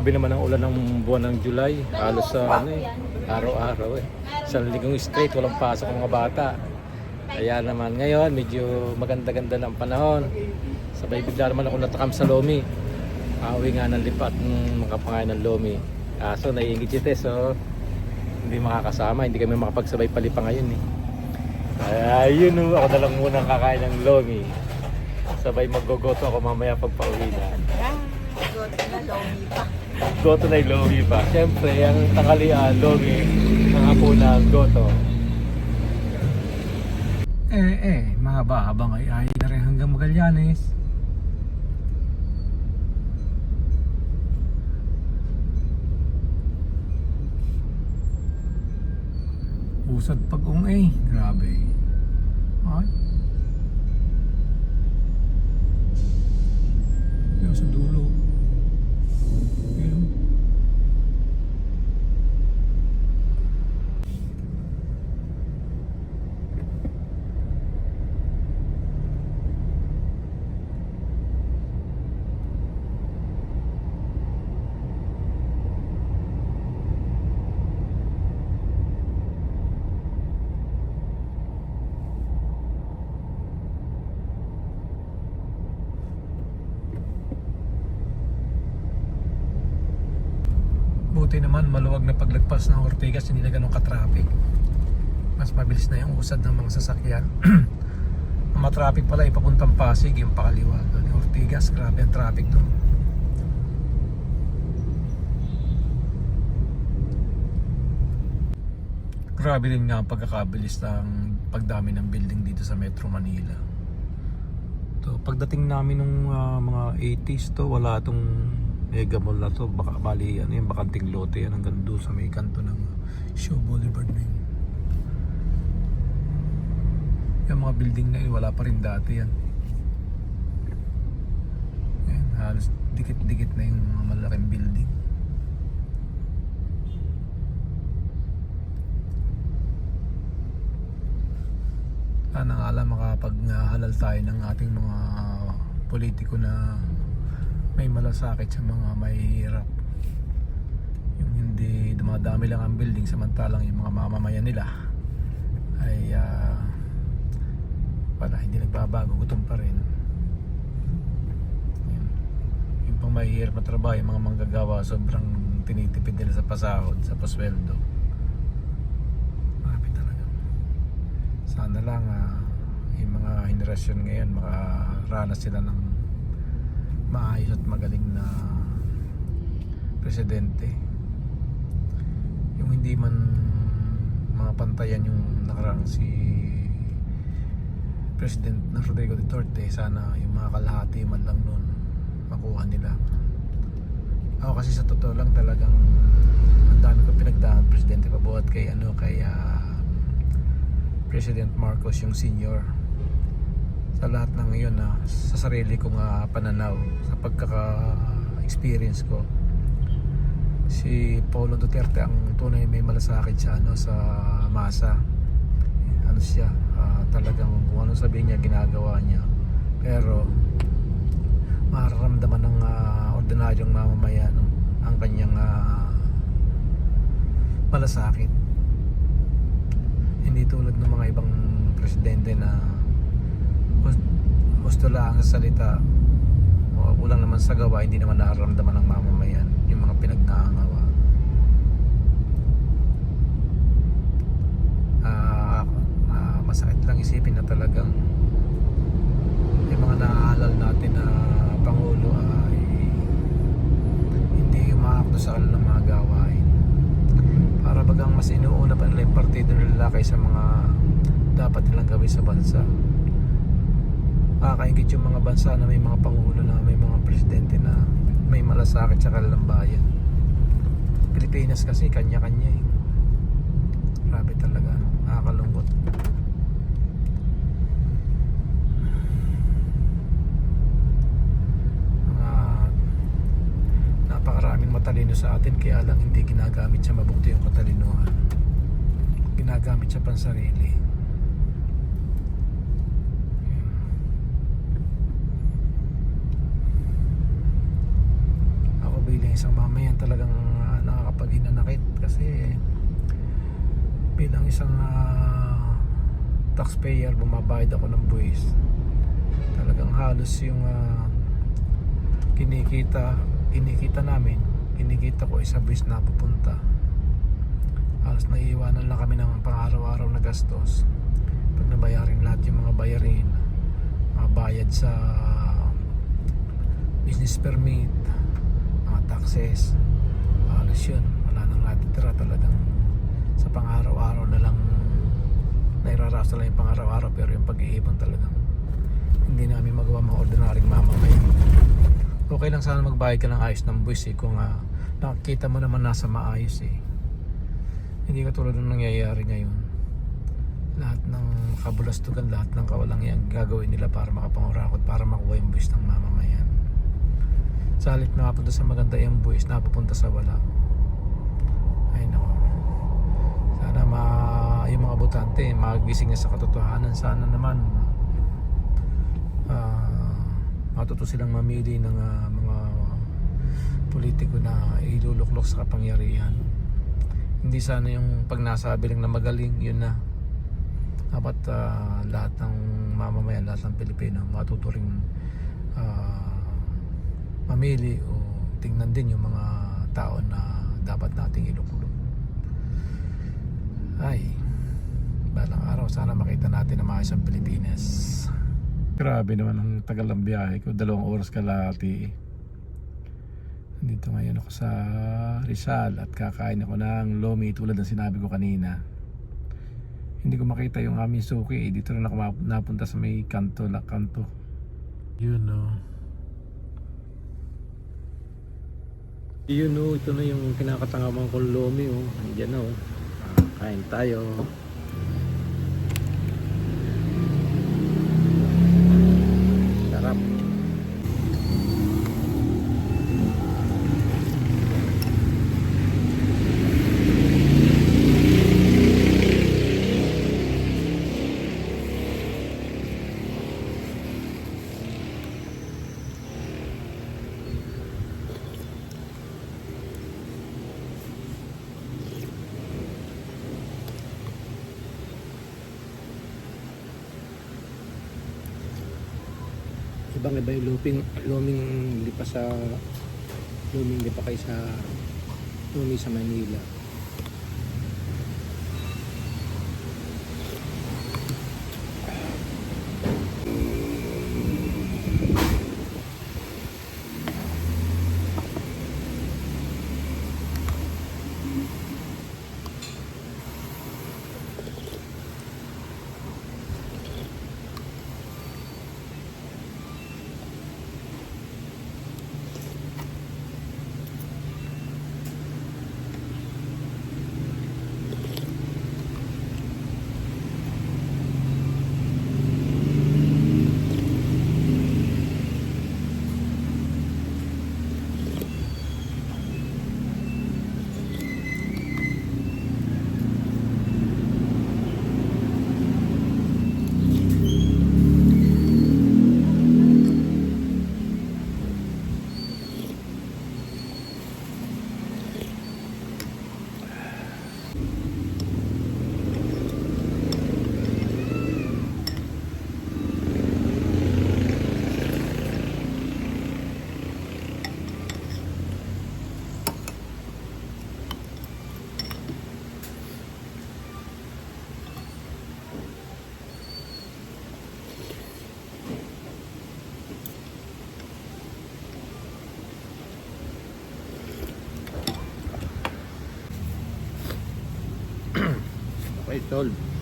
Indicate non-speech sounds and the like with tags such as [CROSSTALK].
Sabi naman ang ulan ng buwan ng July, halos sa ano eh, araw-araw eh. Isang linggong straight, walang pasok ang mga bata. Kaya naman ngayon, medyo maganda-ganda ng panahon. Sabay bigla naman ako natakam sa Lomi. Awi nga ng lipat ng mga pangain ng Lomi. Kaso naiingit si Tess, so hindi makakasama, hindi kami makapagsabay palipa ngayon eh. Ayun oh, ako na lang muna kakain ng Lomi. Sabay maggogoto ako mamaya pag pauwi na. Got na lomi pa. Goto na Lomi pa. Siyempre, ang tanghalian, Lomi, ang hapunan, Goto. Eh, eh, mahaba-habang ay ay na rin hanggang Magallanes. Usad pag-ung eh, grabe. Ay. Yan sa dulo. Yun. Buti naman maluwag na paglagpas ng Ortigas hindi na ganun ka-traffic. Mas mabilis na yung usad ng mga sasakyan. [CLEARS THROAT] Ang matraffic pala ipapuntang Pasig yung pakaliwa doon yung Ortigas. Grabe ang traffic doon. Grabe din nga ang pagkakabilis ng pagdami ng building dito sa Metro Manila. To, pagdating namin nung ah, mga 80s to, wala tong mega mall na to. Baka bali ano yung bakanting lote yan hanggang doon sa may kanto ng Show Boulevard na yun. Yung mga building na yun, wala pa rin dati yan. Yan, halos dikit-dikit na yung mga malaking building. Sana nga lang makapaghalal tayo ng ating mga politiko na malasakit sa mga mahihirap. Yung hindi dumadami lang ang building samantalang yung mga mamamayan nila ay ah, wala, hindi nagbabago, gutom pa rin. Yun. Yung pang mahihirap na trabaho, yung mga manggagawa, sobrang tinitipid nila sa pasahod, sa pasweldo. Marami talaga. Sana lang ah, yung mga henerasyon ngayon makaranas sila ng maayos at magaling na presidente. Yung hindi man mga pantayan yung nakarang si President na Rodrigo Duterte sana yung mga kalahati man lang nun makuha nila ako kasi sa totoo lang talagang ang dami ko pinagdaan presidente pabuhat kay ano kay ah, President Marcos yung senior sa lahat ng ngayon na sa sarili kong ah, pananaw sa pagkaka-experience ko. Si Paulo Duterte ang tunay may malasakit sa ano sa masa. Ano siya ah, talagang kung ano sabihin niya ginagawa niya. Pero mararamdaman ng ah, ordinaryong mamamayan ang kanyang ah, malasakit. Hindi tulad ng mga ibang presidente na gusto lang sa salita. O kulang naman sa gawa hindi naman nararamdaman ng mamamayan yung mga pinagnangawa ah ah, masakit lang isipin na talagang yung mga naaalal natin na Pangulo ay hindi umaakto sa kanilang mga gawain. Para bagang mas inuuna pa nila yung partido nila kaysa mga dapat nilang gawin sa bansa nakakaingit yung mga bansa na may mga pangulo na may mga presidente na may malasakit sa kanilang bayan. Pilipinas kasi kanya-kanya eh. Grabe talaga. Nakakalungkot. Mga napakaraming matalino sa atin kaya lang hindi ginagamit sa mabuti yung katalinuhan ginagamit sa pansarili bilang isang mamayan talagang uh, nakakapag-inanakit. Kasi bilang isang ah, taxpayer bumabayad ako ng buwis. Talagang halos yung ah, kinikita kinikita namin kinikita ko isa buwis na pupunta. Halos naiiwanan lang kami ng pang-araw-araw na gastos. Pag nabayarin lahat yung mga bayarin mga bayad sa business permit taxes. Halos yun. Wala nang natitira talagang sa pang-araw-araw na lang nairarasa lang yung pang-araw-araw pero yung pag-iipon talagang hindi namin magawa mga ordinaryong mamamayan. Okay lang sana magbayad ka ng ayos ng buwis eh kung ah, nakikita mo naman nasa maayos eh. Hindi katulad ng nangyayari ngayon. Lahat ng kabulastugan lahat ng kawalang yan gagawin nila para makapangurakot para makuha yung buwis ng mamamayan sa halip na mapunta sa maganda yung buwis napupunta sa wala. Ay nako. Sana ma yung mga botante magising na sa katotohanan. Sana naman ah, matuto silang mamili ng ah, mga politiko na iluluklok sa kapangyarihan. Hindi sana yung pag nasabi lang na magaling yun na. Dapat ah, lahat ng mamamayan lahat ng Pilipino matuto ring ah, mamili o tingnan din yung mga tao na dapat nating ilukulong ay balang araw sana makita natin na maayos ang Pilipinas grabe naman ang tagal ng biyahe ko dalawang oras kalahati Nandito ngayon ako sa Rizal at kakain ako ng lomi tulad ng sinabi ko kanina. Hindi ko makita yung aming suki eh. Dito rin ako napunta sa may kanto na kanto. Yun no. Yun no, ito na yung kinakatangaman kong lomi oh. Nandiyan na oh. Ah, kain tayo. Ibang iba yung looping, looming hindi pa sa looming hindi pa kay sa looming sa Manila solve